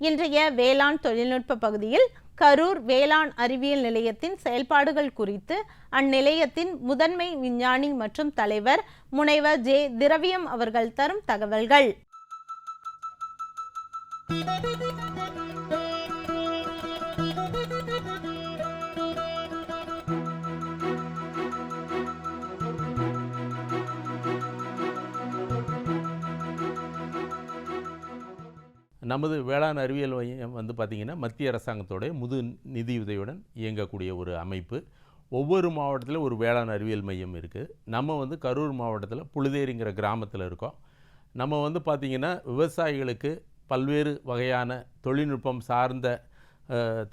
இன்றைய வேளாண் தொழில்நுட்ப பகுதியில் கரூர் வேளாண் அறிவியல் நிலையத்தின் செயல்பாடுகள் குறித்து அந்நிலையத்தின் முதன்மை விஞ்ஞானி மற்றும் தலைவர் முனைவர் ஜே திரவியம் அவர்கள் தரும் தகவல்கள். நமது வேளாண் அறிவியல் மையம் வந்து பார்த்திங்கன்னா மத்திய அரசாங்கத்தோடைய முது நிதியுதவியுடன் இயங்கக்கூடிய ஒரு அமைப்பு. ஒவ்வொரு மாவட்டத்தில் ஒரு வேளாண் அறிவியல் மையம் இருக்குது நம்ம வந்து கரூர் மாவட்டத்தில் புழுதேரிங்கிற கிராமத்தில் இருக்கோம். நம்ம வந்து பார்த்திங்கன்னா விவசாயிகளுக்கு பல்வேறு வகையான தொழில்நுட்பம் சார்ந்த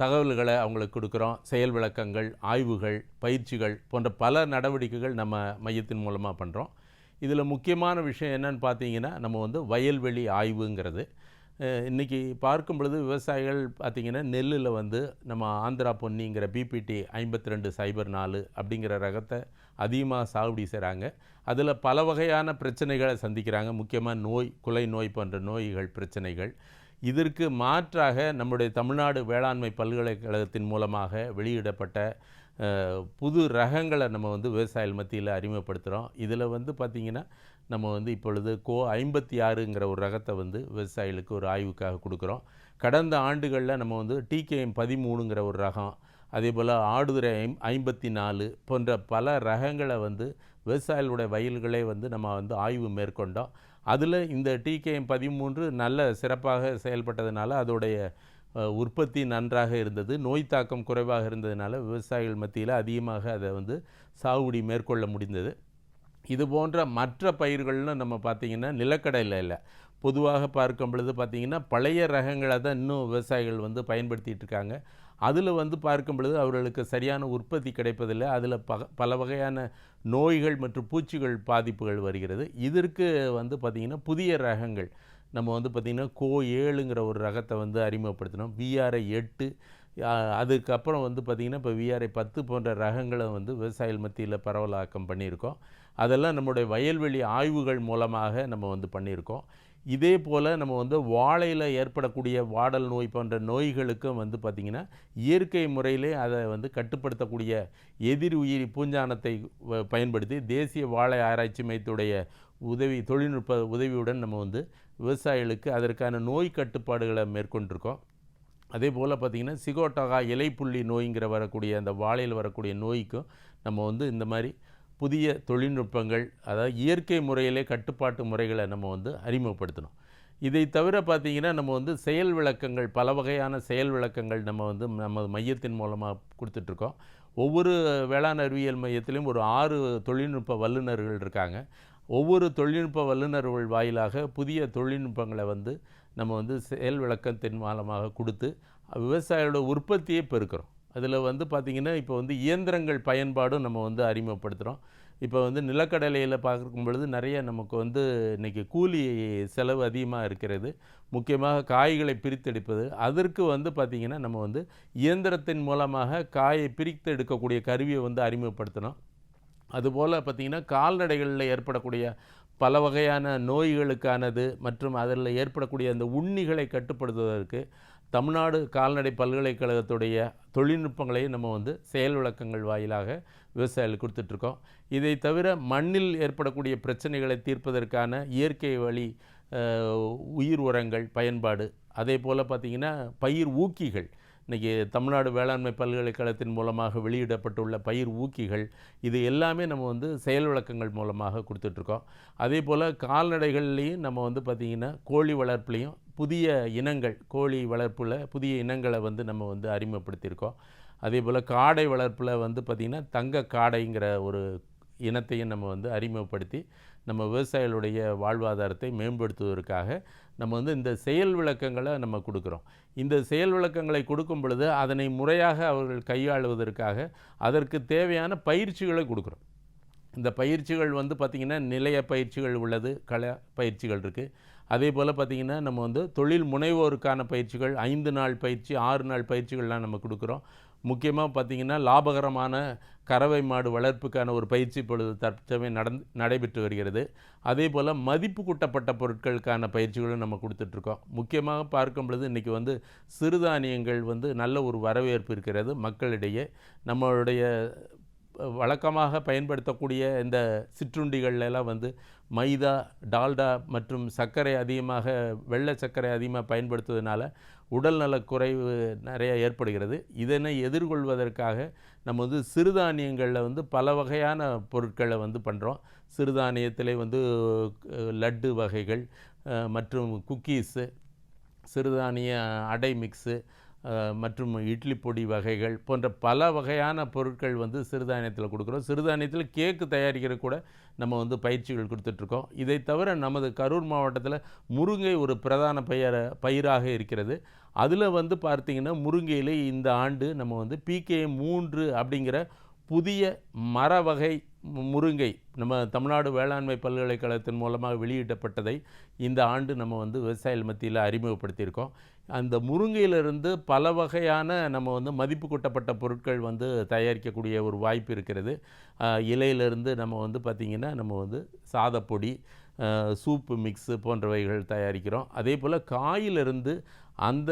தகவல்களை அவங்களுக்கு கொடுக்குறோம். செயல் விளக்கங்கள் ஆய்வுகள் பயிற்சிகள் போன்ற பல நடவடிக்கைகள் நம்ம மையத்தின் மூலமாக பண்ணுறோம் இதில் முக்கியமான விஷயம் என்னன்னு பார்த்தீங்கன்னா நம்ம வந்து வயல்வெளி ஆய்வுங்கிறது. இன்றைக்கி பார்க்கும் பொழுது விவசாயிகள் பார்த்திங்கன்னா நெல்லில் வந்து நம்ம ஆந்திரா பொன்னிங்கிற பிபிடி ஐம்பத்தி ரெண்டு சைபர் நாலு அப்படிங்கிற ரகத்தை அதிகமாக சாகுபடி செய்கிறாங்க அதில் பல வகையான பிரச்சனைகளை சந்திக்கிறாங்க. முக்கியமாக நோய் குலை நோய் போன்ற நோய்கள் பிரச்சனைகள். இதற்கு மாற்றாக நம்முடைய தமிழ்நாடு வேளாண்மை பல்கலைக்கழகத்தின் மூலமாக வெளியிடப்பட்ட புது ரகங்களை நம்ம வந்து விவசாயிகள் மத்தியில் அறிமுகப்படுத்துகிறோம் இதில் வந்து பார்த்திங்கன்னா நம்ம வந்து இப்பொழுது கோ ஐம்பத்தி ஆறுங்கிற ஒரு ரகத்தை வந்து விவசாயிகளுக்கு ஒரு ஆய்வுக்காக கொடுக்குறோம். கடந்த ஆண்டுகளில் நம்ம வந்து டிகேஎம் பதிமூணுங்கிற ஒரு ரகம் அதே போல் ஆடுதுறை ஐம் ஐம்பத்தி நாலு போன்ற பல ரகங்களை வந்து விவசாயிகளுடைய வயல்களே வந்து நம்ம வந்து ஆய்வு மேற்கொண்டோம். அதில் இந்த டிகேஎம் பதிமூன்று நல்ல சிறப்பாக செயல்பட்டதுனால அதோடைய உற்பத்தி நன்றாக இருந்தது. நோய் தாக்கம் குறைவாக இருந்ததுனால விவசாயிகள் மத்தியில் அதிகமாக அதை வந்து சாகுபடி மேற்கொள்ள முடிந்தது. இது போன்ற மற்ற பயிர்கள்னு நம்ம பார்த்திங்கன்னா நிலக்கடையில் இல்லை. பொதுவாக பார்க்கும் பொழுது பார்த்திங்கன்னா பழைய ரகங்களை தான் இன்னும் விவசாயிகள் வந்து பயன்படுத்திட்டு இருக்காங்க. அதில் வந்து பார்க்கும் பொழுது அவர்களுக்கு சரியான உற்பத்தி கிடைப்பதில்லை. அதில் பக பல வகையான நோய்கள் மற்றும் பூச்சிகள் பாதிப்புகள் வருகிறது. இதற்கு வந்து பார்த்திங்கன்னா புதிய ரகங்கள். நம்ம வந்து பார்த்திங்கன்னா கோ ஏழுங்கிற ஒரு ரகத்தை வந்து அறிமுகப்படுத்தினோம். விஆர்ஐ எட்டு. அதுக்கப்புறம் வந்து பார்த்திங்கன்னா இப்போ விஆர்ஐ பத்து போன்ற ரகங்களை வந்து விவசாயிகள் மத்தியில் பரவலாக்கம் பண்ணியிருக்கோம். அதெல்லாம் நம்முடைய வயல்வெளி ஆய்வுகள் மூலமாக நம்ம வந்து பண்ணியிருக்கோம். இதே போல் நம்ம வந்து வாழையில் ஏற்படக்கூடிய வாடல் நோய் போன்ற நோய்களுக்கும் வந்து பார்த்திங்கன்னா இயற்கை முறையிலே அதை வந்து கட்டுப்படுத்தக்கூடிய எதிர் உயிரி பூஞ்சானத்தை வ- பயன்படுத்தி தேசிய வாழை ஆராய்ச்சி மையத்துடைய உதவி தொழில்நுட்ப உதவியுடன் நம்ம வந்து விவசாயிகளுக்கு அதற்கான நோய் கட்டுப்பாடுகளை மேற்கொண்டிருக்கோம். அதே போல் பார்த்திங்கன்னா சிகோட்டகா இலைப்புள்ளி நோய்ங்கிற வரக்கூடிய அந்த வாழையில் வரக்கூடிய நோய்க்கும் நம்ம வந்து இந்த மாதிரி புதிய தொழில்நுட்பங்கள் அதாவது இயற்கை முறையிலே கட்டுப்பாட்டு முறைகளை நம்ம வந்து அறிமுகப்படுத்தணும். இதை தவிர பார்த்திங்கன்னா நம்ம வந்து செயல் விளக்கங்கள் பல வகையான செயல் விளக்கங்கள் நம்ம வந்து நம்ம மையத்தின் மூலமாக கொடுத்துட்ருக்கோம். ஒவ்வொரு வேளாண் அறிவியல் மையத்திலும் ஒரு ஆறு தொழில்நுட்ப வல்லுநர்கள் இருக்காங்க. ஒவ்வொரு தொழில்நுட்ப வல்லுநர்கள் வாயிலாக புதிய தொழில்நுட்பங்களை வந்து நம்ம வந்து செயல் விளக்கத்தின் மூலமாக கொடுத்து விவசாயியோட உற்பத்தியை பெருக்கிறோம். அதில் வந்து பார்த்திங்கன்னா இப்போ வந்து இயந்திரங்கள் பயன்பாடும் நம்ம வந்து அறிமுகப்படுத்துகிறோம். இப்போ வந்து நிலக்கடலையில் பார்க்கும் பொழுது நிறைய நமக்கு வந்து இன்றைக்கி கூலி செலவு அதிகமாக இருக்கிறது. முக்கியமாக காய்களை பிரித்தெடுப்பது. அதற்கு வந்து பார்த்திங்கன்னா நம்ம வந்து இயந்திரத்தின் மூலமாக காயை பிரித்து எடுக்கக்கூடிய கருவியை வந்து அறிமுகப்படுத்தணும் அதுபோல் பார்த்திங்கன்னா கால்நடைகளில் ஏற்படக்கூடிய பல வகையான நோய்களுக்கானது மற்றும் அதில் ஏற்படக்கூடிய அந்த உண்ணிகளை கட்டுப்படுத்துவதற்கு தமிழ்நாடு கால்நடை பல்கலைக்கழகத்துடைய தொழில்நுட்பங்களையும் நம்ம வந்து செயல் விளக்கங்கள் வாயிலாக விவசாயிகளுக்கு கொடுத்துட்ருக்கோம். இதை தவிர மண்ணில் ஏற்படக்கூடிய பிரச்சனைகளை தீர்ப்பதற்கான இயற்கை வழி உயிர் உரங்கள் பயன்பாடு அதே போல் பார்த்திங்கன்னா பயிர் ஊக்கிகள் இன்றைக்கி தமிழ்நாடு வேளாண்மை பல்கலைக்கழகத்தின் மூலமாக வெளியிடப்பட்டுள்ள பயிர் ஊக்கிகள் இது எல்லாமே நம்ம வந்து செயல் விளக்கங்கள் மூலமாக கொடுத்துட்ருக்கோம். அதே போல் கால்நடைகள்லேயும் நம்ம வந்து பார்த்திங்கன்னா கோழி வளர்ப்புலேயும் புதிய இனங்கள் கோழி வளர்ப்பில் புதிய இனங்களை வந்து நம்ம வந்து அறிமுகப்படுத்தியிருக்கோம். அதே போல் காடை வளர்ப்பில் வந்து பார்த்திங்கன்னா தங்க காடைங்கிற ஒரு இனத்தையும் நம்ம வந்து அறிமுகப்படுத்தி நம்ம விவசாயிகளுடைய வாழ்வாதாரத்தை மேம்படுத்துவதற்காக நம்ம வந்து இந்த செயல் விளக்கங்களை நம்ம கொடுக்குறோம். இந்த செயல் விளக்கங்களை கொடுக்கும் பொழுது அதனை முறையாக அவர்கள் கையாளுவதற்காக அதற்கு தேவையான பயிற்சிகளை கொடுக்குறோம். இந்த பயிற்சிகள் வந்து பார்த்திங்கன்னா நிலைய பயிற்சிகள் உள்ளது கள பயிற்சிகள் இருக்குது அதே போல் பார்த்திங்கன்னா நம்ம வந்து தொழில் முனைவோருக்கான பயிற்சிகள் ஐந்து நாள் பயிற்சி ஆறு நாள் பயிற்சிகள்லாம் நம்ம கொடுக்குறோம். முக்கியமாக பார்த்திங்கன்னா லாபகரமான கறவை மாடு வளர்ப்புக்கான ஒரு பயிற்சி பொழுது தற்சமயம் நடந்து நடைபெற்று வருகிறது. அதே போல் மதிப்பு கூட்டப்பட்ட பொருட்களுக்கான பயிற்சிகளும் நம்ம கொடுத்துட்ருக்கோம். முக்கியமாக பார்க்கும் பொழுது இன்றைக்கி வந்து சிறுதானியங்கள் வந்து நல்ல ஒரு வரவேற்பு இருக்கிறது மக்களிடையே. நம்மளுடைய வழக்கமாக பயன்படுத்தக்கூடிய இந்த சிற்றுண்டிகள்ல எல்லாம் வந்து மைதா டால்டா மற்றும் சர்க்கரை அதிகமாக வெள்ளை சர்க்கரை அதிகமாக பயன்படுத்துவதனால உடல்நலக் குறைவு நிறைய ஏற்படுகிறது. இதனை எதிர்கொள்வதற்காக நம்ம வந்து சிறுதானியங்களில் வந்து பல வகையான பொருட்களை வந்து பண்ணுறோம் சிறுதானியத்திலே வந்து லட்டு வகைகள் மற்றும் குக்கீஸு சிறுதானிய அடை மிக்ஸு மற்றும் இட்லி பொடி வகைகள் போன்ற பல வகையான பொருட்கள் வந்து சிறுதானியத்தில் கொடுக்குறோம். சிறுதானியத்தில் கேக்கு தயாரிக்கிற கூட நம்ம வந்து பயிற்சிகள் கொடுத்துட்ருக்கோம். இதை தவிர நமது கரூர் மாவட்டத்தில் முருங்கை ஒரு பிரதான பயிர பயிராக இருக்கிறது. அதில் வந்து பார்த்திங்கன்னா முருங்கையில் இந்த ஆண்டு நம்ம வந்து பிகே மூன்று அப்படிங்கிற புதிய மர வகை முருங்கை நம்ம தமிழ்நாடு வேளாண்மை பல்கலைக்கழகத்தின் மூலமாக வெளியிடப்பட்டதை இந்த ஆண்டு நம்ம வந்து விவசாயிகள் மத்தியில் அறிமுகப்படுத்தியிருக்கோம். அந்த முருங்கையிலிருந்து பல வகையான நம்ம வந்து மதிப்பு கூட்டப்பட்ட பொருட்கள் வந்து தயாரிக்கக்கூடிய ஒரு வாய்ப்பு இருக்கிறது. இலையிலிருந்து நம்ம வந்து பார்த்திங்கன்னா நம்ம வந்து சாதப்பொடி சூப்பு மிக்ஸு போன்றவைகள் தயாரிக்கிறோம். அதே போல் காயிலிருந்து அந்த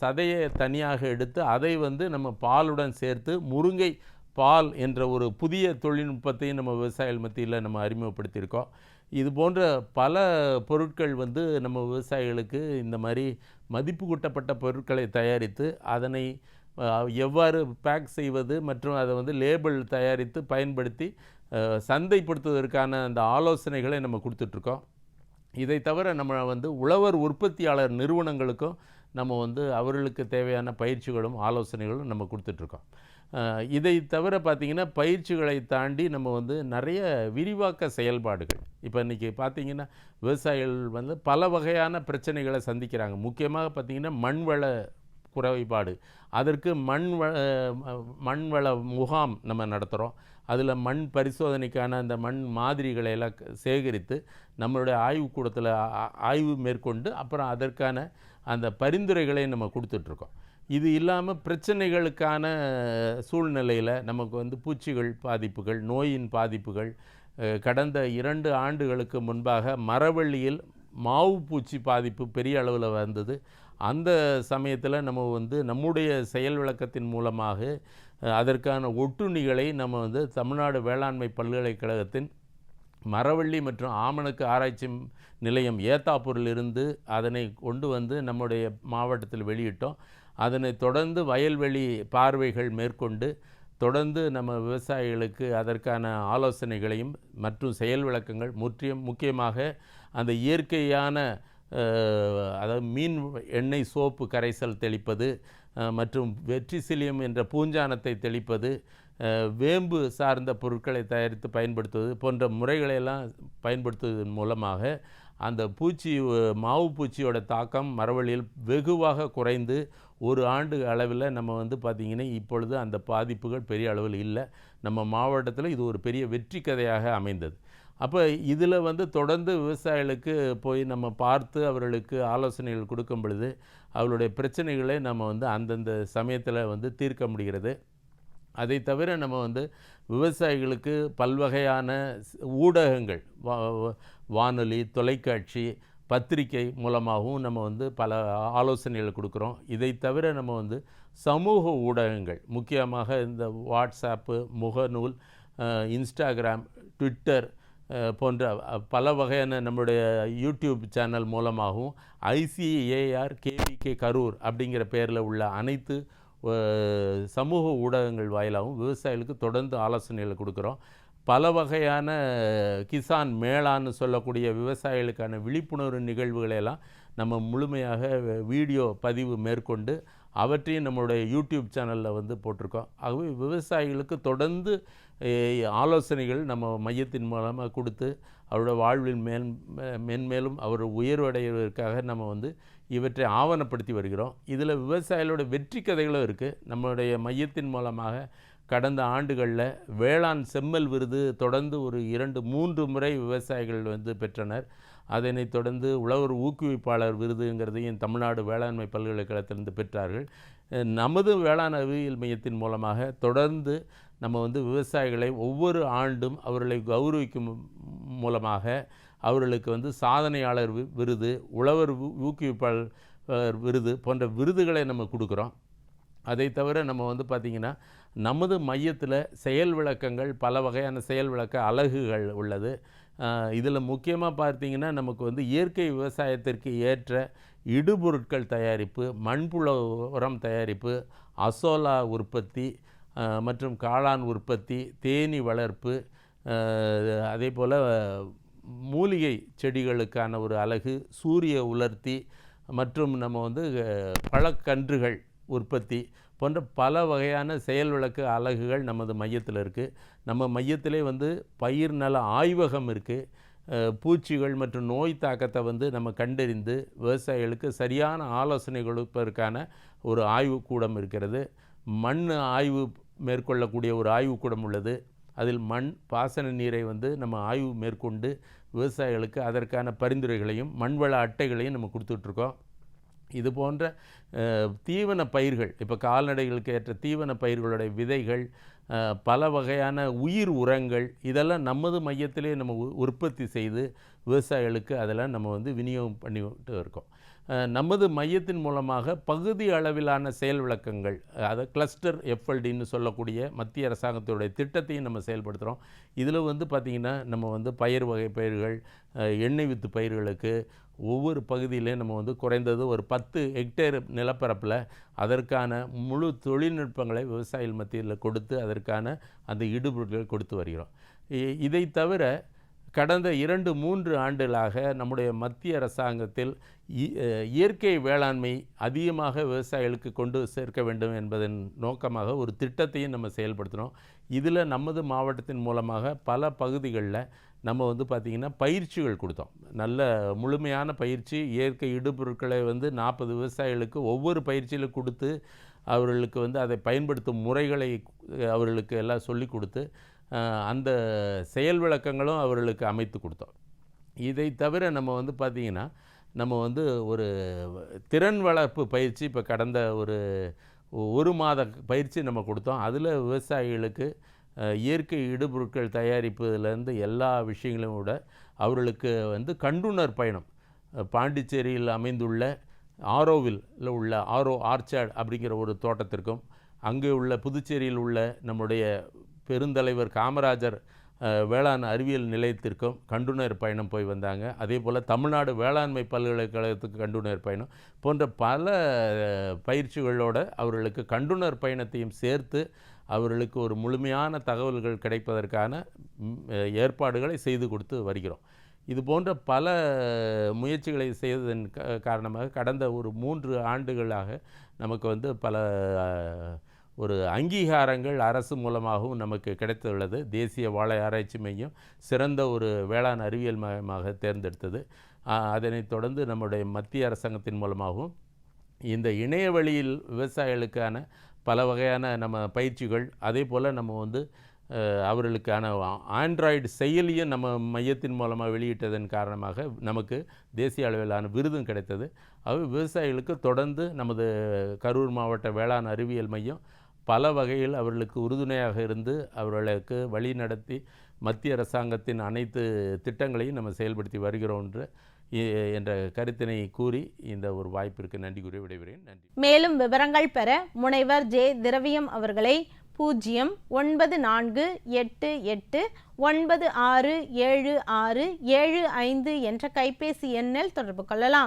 சதையை தனியாக எடுத்து அதை வந்து நம்ம பாலுடன் சேர்த்து முருங்கை பால் என்ற ஒரு புதிய தொழில்நுட்பத்தையும் நம்ம விவசாயிகள் மத்தியில் நம்ம அறிமுகப்படுத்தியிருக்கோம். இது போன்ற பல பொருட்கள் வந்து நம்ம விவசாயிகளுக்கு இந்த மாதிரி மதிப்பு கூட்டப்பட்ட பொருட்களை தயாரித்து அதனை எவ்வாறு பேக் செய்வது மற்றும் அதை வந்து லேபிள் தயாரித்து பயன்படுத்தி சந்தைப்படுத்துவதற்கான அந்த ஆலோசனைகளை நம்ம கொடுத்துட்ருக்கோம். இதை தவிர நம்ம வந்து உழவர் உற்பத்தியாளர் நிறுவனங்களுக்கும் நம்ம வந்து அவர்களுக்கு தேவையான பயிற்சிகளும் ஆலோசனைகளும் நம்ம கொடுத்துட்ருக்கோம். இதை தவிர பார்த்திங்கன்னா பயிற்சிகளை தாண்டி நம்ம வந்து நிறைய விரிவாக்க செயல்பாடுகள். இப்போ இன்றைக்கி பார்த்திங்கன்னா விவசாயிகள் வந்து பல வகையான பிரச்சனைகளை சந்திக்கிறாங்க. முக்கியமாக பார்த்திங்கன்னா மண்வள குறைபாடு. அதற்கு மண் வ மண்வள முகாம் நம்ம நடத்துகிறோம் அதில் மண் பரிசோதனைக்கான அந்த மண் மாதிரிகளை எல்லாம் க- சேகரித்து நம்மளுடைய ஆய்வுக்கூடத்தில் ஆய்வு மேற்கொண்டு அப்புறம் அதற்கான அந்த பரிந்துரைகளை நம்ம கொடுத்துட்ருக்கோம். இது இல்லாமல் பிரச்சனைகளுக்கான சூழ்நிலையில் நமக்கு வந்து பூச்சிகள் பாதிப்புகள் நோயின் பாதிப்புகள் கடந்த இரண்டு ஆண்டுகளுக்கு முன்பாக மரவள்ளியில் மாவு பூச்சி பாதிப்பு பெரிய அளவில் வந்தது. அந்த சமயத்தில் நம்ம வந்து நம்முடைய செயல் விளக்கத்தின் மூலமாக அதற்கான ஒட்டுண்ணிகளை நம்ம வந்து தமிழ்நாடு வேளாண்மை பல்கலைக்கழகத்தின் மரவள்ளி மற்றும் ஆமணக்கு ஆராய்ச்சி நிலையம் ஏத்தாப்பூரிலிருந்து அதனை கொண்டு வந்து நம்முடைய மாவட்டத்தில் வெளியிட்டோம். அதனை தொடர்ந்து வயல்வெளி பார்வைகள் மேற்கொண்டு தொடர்ந்து நம்ம விவசாயிகளுக்கு அதற்கான ஆலோசனைகளையும் மற்றும் செயல் விளக்கங்கள் முற்றியும் முக்கியமாக அந்த இயற்கையான அதாவது மீன் எண்ணெய் சோப்பு கரைசல் தெளிப்பது மற்றும் வெற்றிசிலியம் என்ற பூஞ்சானத்தை தெளிப்பது வேம்பு சார்ந்த பொருட்களை தயாரித்து பயன்படுத்துவது போன்ற முறைகளையெல்லாம் பயன்படுத்துவதன் மூலமாக அந்த பூச்சி மாவு பூச்சியோட தாக்கம் மரவழியில் வெகுவாக குறைந்து ஒரு ஆண்டு அளவில் நம்ம வந்து பார்த்திங்கன்னா இப்பொழுது அந்த பாதிப்புகள் பெரிய அளவில் இல்லை. நம்ம மாவட்டத்தில் இது ஒரு பெரிய வெற்றி கதையாக அமைந்தது. அப்போ இதில் வந்து தொடர்ந்து விவசாயிகளுக்கு போய் நம்ம பார்த்து அவர்களுக்கு ஆலோசனைகள் கொடுக்கும் பொழுது அவர்களுடைய பிரச்சனைகளை நம்ம வந்து அந்தந்த சமயத்தில் வந்து தீர்க்க முடிகிறது. அதை தவிர நம்ம வந்து விவசாயிகளுக்கு பல்வகையான ஊடகங்கள் வானொலி தொலைக்காட்சி பத்திரிகை மூலமாகவும் நம்ம வந்து பல ஆலோசனைகளை கொடுக்குறோம். இதை தவிர நம்ம வந்து சமூக ஊடகங்கள் முக்கியமாக இந்த வாட்ஸ்அப்பு முகநூல் இன்ஸ்டாகிராம் ட்விட்டர் போன்ற பல வகையான நம்முடைய யூடியூப் சேனல் மூலமாகவும் ஐசிஏஆர் கேவிகே கரூர் அப்படிங்கிற பேரில் உள்ள அனைத்து சமூக ஊடகங்கள் வாயிலாகவும் விவசாயிகளுக்கு தொடர்ந்து ஆலோசனைகளை கொடுக்குறோம். பல வகையான கிசான் மேளான்னு சொல்லக்கூடிய விவசாயிகளுக்கான விழிப்புணர்வு நிகழ்வுகளெல்லாம் நம்ம முழுமையாக வீடியோ பதிவு மேற்கொண்டு அவற்றையும் நம்மளுடைய யூடியூப் சேனலில் வந்து போட்டிருக்கோம். ஆகவே விவசாயிகளுக்கு தொடர்ந்து ஆலோசனைகள் நம்ம மையத்தின் மூலமாக கொடுத்து அவரோட வாழ்வில் மேல் மே- மென்மேலும் அவர் உயர்வடைவதற்காக நம்ம வந்து இவற்றை ஆவணப்படுத்தி வருகிறோம். இதில் விவசாயிகளோட வெற்றி கதைகளும் இருக்குது. நம்மளுடைய மையத்தின் மூலமாக கடந்த ஆண்டுகளில் வேளாண் செம்மல் விருது தொடர்ந்து ஒரு இரண்டு மூன்று முறை விவசாயிகள் வந்து பெற்றனர். அதனைத் தொடர்ந்து உழவர் ஊக்குவிப்பாளர் விருதுங்கிறதையும் தமிழ்நாடு வேளாண்மை பல்கலைக்கழகத்திலிருந்து பெற்றார்கள். நமது வேளாண் அறிவியல் மையத்தின் மூலமாக தொடர்ந்து நம்ம வந்து விவசாயிகளை ஒவ்வொரு ஆண்டும் அவர்களை கௌரவிக்கும் மூலமாக அவர்களுக்கு வந்து சாதனையாளர் வி- விருது உழவர் ஊ- ஊக்குவிப்பாளர் விருது போன்ற விருதுகளை நம்ம கொடுக்குறோம். அதை தவிர நம்ம வந்து பார்த்திங்கன்னா நமது மையத்தில் செயல் விளக்கங்கள் பல வகையான செயல் விளக்க அலகுகள் உள்ளது. இதில் முக்கியமாக பார்த்தீங்கன்னா நமக்கு வந்து இயற்கை விவசாயத்திற்கு ஏற்ற இடுபொருட்கள் தயாரிப்பு மண்புழ உரம் தயாரிப்பு அசோலா உற்பத்தி மற்றும் காளான் உற்பத்தி தேனீ வளர்ப்பு அதே போல் மூலிகை செடிகளுக்கான ஒரு அலகு சூரிய உலர்த்தி மற்றும் நம்ம வந்து பழக்கன்றுகள் உற்பத்தி போன்ற பல வகையான செயல் விளக்கு அலகுகள் நமது மையத்தில் இருக்குது நம்ம மையத்திலே வந்து பயிர் நல ஆய்வகம் இருக்குது பூச்சிகள் மற்றும் நோய் தாக்கத்தை வந்து நம்ம கண்டறிந்து விவசாயிகளுக்கு சரியான ஆலோசனை கொடுப்பதற்கான ஒரு ஆய்வுக்கூடம் இருக்கிறது. மண் ஆய்வு மேற்கொள்ளக்கூடிய ஒரு ஆய்வுக்கூடம் உள்ளது. அதில் மண் பாசன நீரை வந்து நம்ம ஆய்வு மேற்கொண்டு விவசாயிகளுக்கு அதற்கான பரிந்துரைகளையும் மண்வள அட்டைகளையும் நம்ம கொடுத்துட்ருக்கோம். இது போன்ற தீவன பயிர்கள் இப்போ கால்நடைகளுக்கு ஏற்ற தீவன பயிர்களுடைய விதைகள் பல வகையான உயிர் உரங்கள் இதெல்லாம் நமது மையத்திலே நம்ம உ- உற்பத்தி செய்து விவசாயிகளுக்கு அதெல்லாம் நம்ம வந்து விநியோகம் பண்ணிட்டு இருக்கோம். நமது மையத்தின் மூலமாக பகுதி அளவிலான செயல் விளக்கங்கள் அதை கிளஸ்டர் எஃப்எல்டின்னு சொல்லக்கூடிய மத்திய அரசாங்கத்துடைய திட்டத்தையும் நம்ம செயல்படுத்துகிறோம் இதில் வந்து பார்த்திங்கன்னா நம்ம வந்து பயிர் வகை பயிர்கள் எண்ணெய் வித்து பயிர்களுக்கு ஒவ்வொரு பகுதியிலையும் நம்ம வந்து குறைந்தது ஒரு பத்து ஹெக்டேர் நிலப்பரப்பில் அதற்கான முழு தொழில்நுட்பங்களை விவசாயிகள் மத்தியில் கொடுத்து அதற்கான அந்த இடுபொருட்கள் கொடுத்து வருகிறோம். இதை தவிர கடந்த இரண்டு மூன்று ஆண்டுகளாக நம்முடைய மத்திய அரசாங்கத்தில் இ- இயற்கை வேளாண்மை அதிகமாக விவசாயிகளுக்கு கொண்டு சேர்க்க வேண்டும் என்பதன் நோக்கமாக ஒரு திட்டத்தையும் நம்ம செயல்படுத்தினோம் இதில் நமது மாவட்டத்தின் மூலமாக பல பகுதிகளில் நம்ம வந்து பார்த்திங்கன்னா பயிற்சிகள் கொடுத்தோம். நல்ல முழுமையான பயிற்சி இயற்கை இடுபொருட்களை வந்து நாற்பது விவசாயிகளுக்கு ஒவ்வொரு பயிற்சியில் கொடுத்து அவர்களுக்கு வந்து அதை பயன்படுத்தும் முறைகளை அவர்களுக்கு எல்லாம் சொல்லி கொடுத்து அந்த செயல் விளக்கங்களும் அவர்களுக்கு அமைத்து கொடுத்தோம். இதை தவிர நம்ம வந்து பார்த்திங்கன்னா நம்ம வந்து ஒரு திறன் வளர்ப்பு பயிற்சி இப்போ கடந்த ஒரு ஒரு மாத பயிற்சி நம்ம கொடுத்தோம். அதில் விவசாயிகளுக்கு இயற்கை இடுபொருட்கள் தயாரிப்பதுலேருந்து எல்லா விஷயங்களும் விட அவர்களுக்கு வந்து கண்டுணர் பயணம். பாண்டிச்சேரியில் அமைந்துள்ள ஆரோவில் உள்ள ஆரோ ஆர்ச்சார்ட் அப்படிங்கிற ஒரு தோட்டத்திற்கும் அங்கே உள்ள புதுச்சேரியில் உள்ள நம்முடைய பெருந்தலைவர் காமராஜர் வேளாண் அறிவியல் நிலையத்திற்கும் கண்டுணர் பயணம் போய் வந்தாங்க. அதே போல் தமிழ்நாடு வேளாண்மை பல்கலைக்கழகத்துக்கு கண்டுணர் பயணம் போன்ற பல பயிற்சிகளோடு அவர்களுக்கு கண்டுணர் பயணத்தையும் சேர்த்து அவர்களுக்கு ஒரு முழுமையான தகவல்கள் கிடைப்பதற்கான ஏற்பாடுகளை செய்து கொடுத்து வருகிறோம். இது போன்ற பல முயற்சிகளை செய்ததன் காரணமாக கடந்த ஒரு மூன்று ஆண்டுகளாக நமக்கு வந்து பல ஒரு அங்கீகாரங்கள் அரசு மூலமாகவும் நமக்கு கிடைத்துள்ளது. தேசிய வாழை ஆராய்ச்சி மையம் சிறந்த ஒரு வேளாண் அறிவியல் மையமாக தேர்ந்தெடுத்தது. அதனைத் தொடர்ந்து நம்முடைய மத்திய அரசாங்கத்தின் மூலமாகவும் இந்த இணைய வழியில் விவசாயிகளுக்கான பல வகையான நம்ம பயிற்சிகள் அதே போல் நம்ம வந்து அவர்களுக்கான ஆண்ட்ராய்டு செயலியும் நம்ம மையத்தின் மூலமாக வெளியிட்டதன் காரணமாக நமக்கு தேசிய அளவிலான விருதும் கிடைத்தது. அது விவசாயிகளுக்கு தொடர்ந்து நமது கரூர் மாவட்ட வேளாண் அறிவியல் மையம் பல வகையில் அவர்களுக்கு உறுதுணையாக இருந்து அவர்களுக்கு வழி நடத்தி மத்திய அரசாங்கத்தின் அனைத்து திட்டங்களையும் நம்ம செயல்படுத்தி வருகிறோம் என்று என்ற கருத்தினை கூறி இந்த ஒரு வாய்ப்பிற்கு நன்றி கூறி விடைபெறேன் நன்றி. மேலும் விவரங்கள் பெற முனைவர் ஜே. திரவியம் அவர்களை பூஜ்ஜியம் ஒன்பது நான்கு எட்டு எட்டு ஒன்பது ஆறு ஏழு ஆறு ஏழு ஐந்து என்ற கைபேசி எண்ணில் தொடர்பு கொள்ளலாம்.